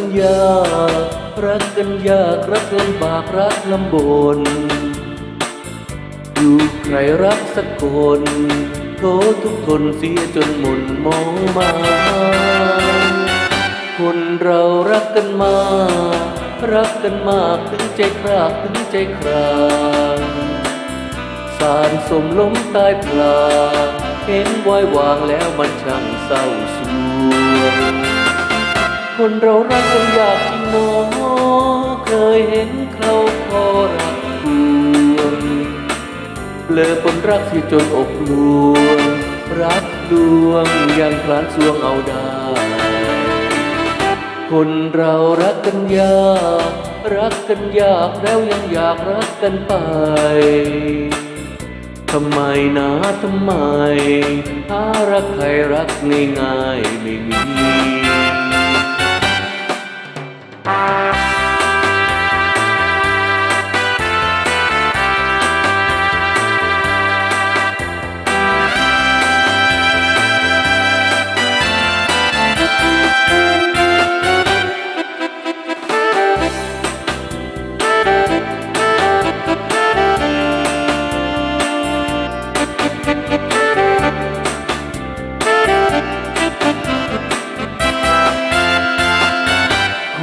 รักกันยากรักกันยากรักลำบากรักลำบน อยู่ใครรักสักคนโททุกคนเสียจนหม่นมองมา คนเรารักกันมา รักกันมากถึงใจครากถึงใจครางสารสมล้มตายพลางเห็นไว้วางแล้วมันช่างเศร้าสวง คนเรารักกันอยากจริงหนอเคยเห็นเขาพอรักเพื่อนเลอปนรักที่จนอกลวงรักดวงยังพลานสวงเอาได้ คนเรารักกันยาก รักกันยากแล้วยังอยากรักกันไปทำไมนะทำไมหารักใครรักง่ายๆไม่มี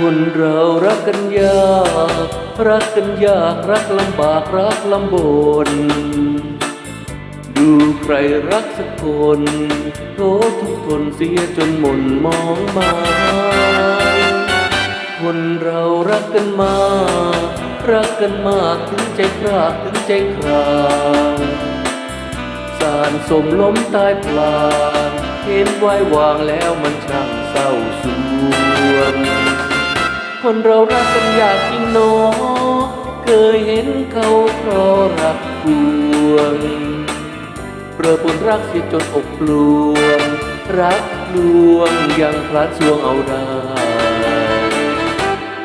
คนเรารักกันยาก รักกันยากรักลำบากรักลำบน ดูใครรักสักคนโทษทุกคนเสียจนหม่นมองมาคนเรารักกันมา รักกันมากถึงใจคราถึงใจครางสารสมล้มตายพลาเห็นไว้วางแล้วมันช่างเศร้าสวง คนเรารักกันอยากจริงหนอเคยเห็นเขาเพราะรักพวงเประปนรักเสียจนอกลวง รักลวงยังพลัดสวงเอาได้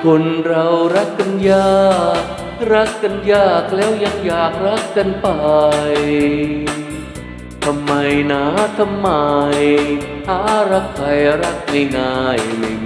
คนเรารักกันยาก รักกันยากแล้วยังอยากรักกันไปทำไมนะทำไมหารักใครรักง่ายๆไม่